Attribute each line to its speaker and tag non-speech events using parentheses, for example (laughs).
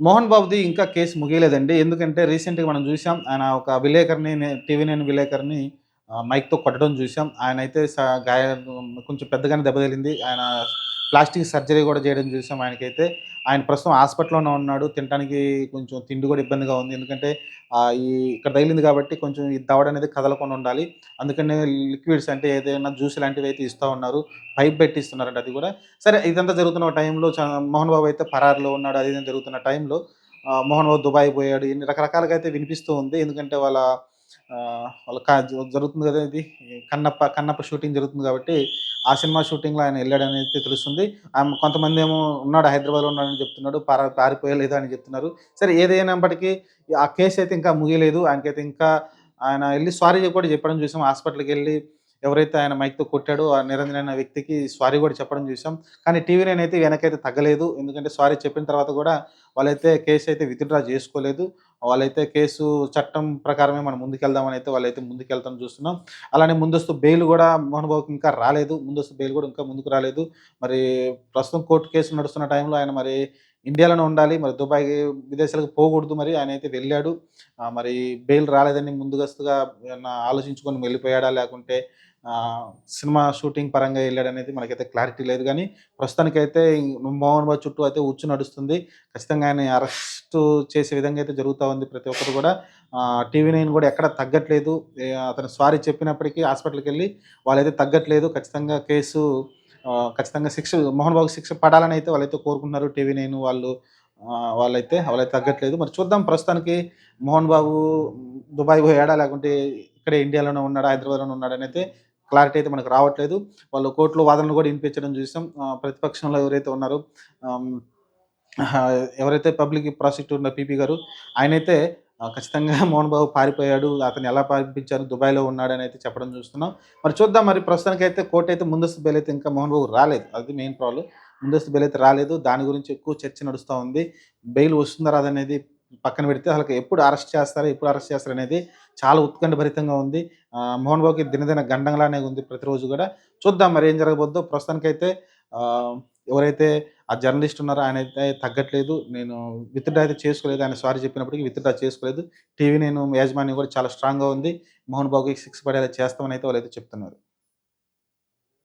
Speaker 1: మోహన్ బాబుది ఇంకా కేసు ముగియలేదండి. ఎందుకంటే రీసెంట్‌గా మనం చూసాం ఆయన ఒక విలేకరిని టీవీ నైన్ విలేకరిని మైక్‌తో కొట్టడం చూసాం ఆయన స గాయం కొంచెం పెద్దగానే దెబ్బ తగిలింది. ఆయన ప్లాస్టిక్ సర్జరీ కూడా చేయడం చూసాం ఆయనకైతే. ఆయన ప్రస్తుతం హాస్పిటల్‌లోనే ఉన్నాడు. తినటానికి కొంచెం తిండి కూడా ఇబ్బందిగా ఉంది. ఎందుకంటే ఈ ఇక్కడ తగిలింది కాబట్టి కొంచెం ఈ దవడ అనేది కదలకుండా ఉండాలి. అందుకనే లిక్విడ్స్ అంటే ఏదైనా జ్యూస్ లాంటివి అయితే ఇస్తా ఉన్నారు. పైప్ పెట్టిస్తున్నారంట అది కూడా సరే ఇదంతా జరుగుతున్న టైంలో మోహన్ బాబు అయితే పరారులో ఉన్నాడు. అది జరుగుతున్న టైంలో మోహన్ బాబు దుబాయ్ పోయాడు. ఇన్ని రకరకాలుగా అయితే వినిపిస్తూ ఉంది. ఎందుకంటే వాళ్ళ వాళ్ళ జరుగుతుంది కదా ఇది కన్నప్ప, కన్నప్ప షూటింగ్ జరుగుతుంది కాబట్టి ఆ సినిమా షూటింగ్‌లో ఆయన ఎళ్ళాడనైతే తెలుస్తుంది. ఆహ్, కొంతమందేమో ఉన్నాడు హైదరాబాద్‌లో ఉన్నాడని చెప్తున్నాడు. పార పారిపోయలేదు అని చెప్తున్నారు. సరే ఏదైనప్పటికీ ఆ కేస్ అయితే ఇంకా ముగియలేదు. ఆయనకైతే ఇంకా ఆయన వెళ్ళి సారీ కూడా చెప్పడం చూసాం. హాస్పిటల్కి వెళ్ళి ఎవరైతే ఆయన మైక్‌తో కొట్టాడో ఆ నిరంజన్ అనే వ్యక్తికి సారీ కూడా చెప్పడం చూసాం. కానీ టీవీ నైన్ అయితే వెనకైతే తగ్గలేదు. ఎందుకంటే సారీ చెప్పిన తర్వాత కూడా వాళ్ళైతే కేస్ అయితే విత్‌డ్రా చేసుకోలేదు వాళ్ళైతే కేసు చట్టం ప్రకారమే మనం ముందుకెళ్దామని అయితే వాళ్ళైతే ముందుకెళ్తాం చూస్తున్నాం. అలానే ముందస్తు బెయిల్ కూడా మోహన్ బాబుకి ఇంకా రాలేదు. ముందస్తు బెయిల్ కూడా ఇంకా ముందుకు రాలేదు. మరి ప్రస్తుతం కోర్టు కేసు నడుస్తున్న టైంలో ఆయన మరి ఇండియాలోనే ఉండాలి. మరి దుబాయ్ విదేశాలకు పోకూడదు మరి. ఆయన అయితే వెళ్ళాడు. మరి బెయిల్ రాలేదని ముందుగస్తుగా ఆలోచించుకొని వెళ్ళిపోయాడా? లేకుంటే సినిమా షూటింగ్ పరంగా ఎళ్ళాడనేది మనకైతే క్లారిటీ లేదు కానీ ప్రస్తుతానికైతే మోహన్ బాబు చుట్టూ అయితే ఉచ్చు నడుస్తుంది. ఖచ్చితంగా ఆయన అరెస్టు చేసే విధంగా అయితే జరుగుతూ ఉంది ప్రతి ఒక్కరు కూడా టీవీ నైన్ కూడా ఎక్కడ తగ్గట్లేదు. అతను సారీ చెప్పినప్పటికీ హాస్పిటల్కి వెళ్ళి వాళ్ళైతే తగ్గట్లేదు. ఖచ్చితంగా కేసు ఖచ్చితంగా శిక్ష మోహన్ బాబుకి శిక్ష పడాలని అయితే వాళ్ళైతే కోరుకుంటున్నారు. టీవీ నైన్ వాళ్ళు వాళ్ళైతే వాళ్ళైతే తగ్గట్లేదు. మరి చూద్దాం ప్రస్తుతానికి మోహన్ బాబు దుబాయ్ పోయాడా? లేకుంటే ఇక్కడే ఇండియాలోనే ఉన్నాడా? హైదరాబాద్‌లోనే ఉన్నాడనైతే క్లారిటీ అయితే మనకు రావట్లేదు. వాళ్ళు కోర్టులో వాదనలు కూడా వినిపించడం చూసాం. ప్రతిపక్షంలో ఎవరైతే ఉన్నారో ఎవరైతే పబ్లిక్ ప్రాసిక్యూటర్ ఉన్న పీపీ గారు ఆయనైతే ఖచ్చితంగా (laughs) మోహన్ బాబు పారిపోయాడు. అతను ఎలా పారిపించారు? దుబాయ్‌లో ఉన్నాడని అయితే చెప్పడం చూస్తున్నాం. మరి చూద్దాం మరి ప్రస్తుతానికి అయితే కోర్ట్ అయితే ముందస్తు బెయిల్ అయితే ఇంకా మోహన్ బాబు రాలేదు. అది మెయిన్ ప్రాబ్లమ్. ముందస్తు బెయిల్ అయితే రాలేదు. దాని గురించి ఎక్కువ చర్చ నడుస్తూ ఉంది. బెయిల్ వస్తుందా? రాదనేది పక్కన పెడితే అసలు ఎప్పుడు అరెస్ట్ చేస్తారు? ఎప్పుడు అరెస్ట్ చేస్తారనేది చాలా ఉత్కంఠభరితంగా ఉంది. మోహన్ బాబుకి దినదిన గండంలానే ఉంది ప్రతిరోజు కూడా చూద్దాం మరి ఏం జరగబోద్దో. ప్రస్తుతానికైతే ఎవరైతే ఆ జర్నలిస్ట్ ఉన్నారో ఆయన అయితే తగ్గట్లేదు. నేను విత్‌డ్రా అయితే చేసుకోలేదు. ఆయన సారీ చెప్పినప్పటికీ విత్‌డ్రా చేసుకోలేదు. టీవీ నేను యాజమాన్యం కూడా చాలా స్ట్రాంగ్‌గా ఉంది. మోహన్ బాబుకి సిక్స్ పడేలా చేస్తామని అయితే వాళ్ళైతే చెప్తున్నారు.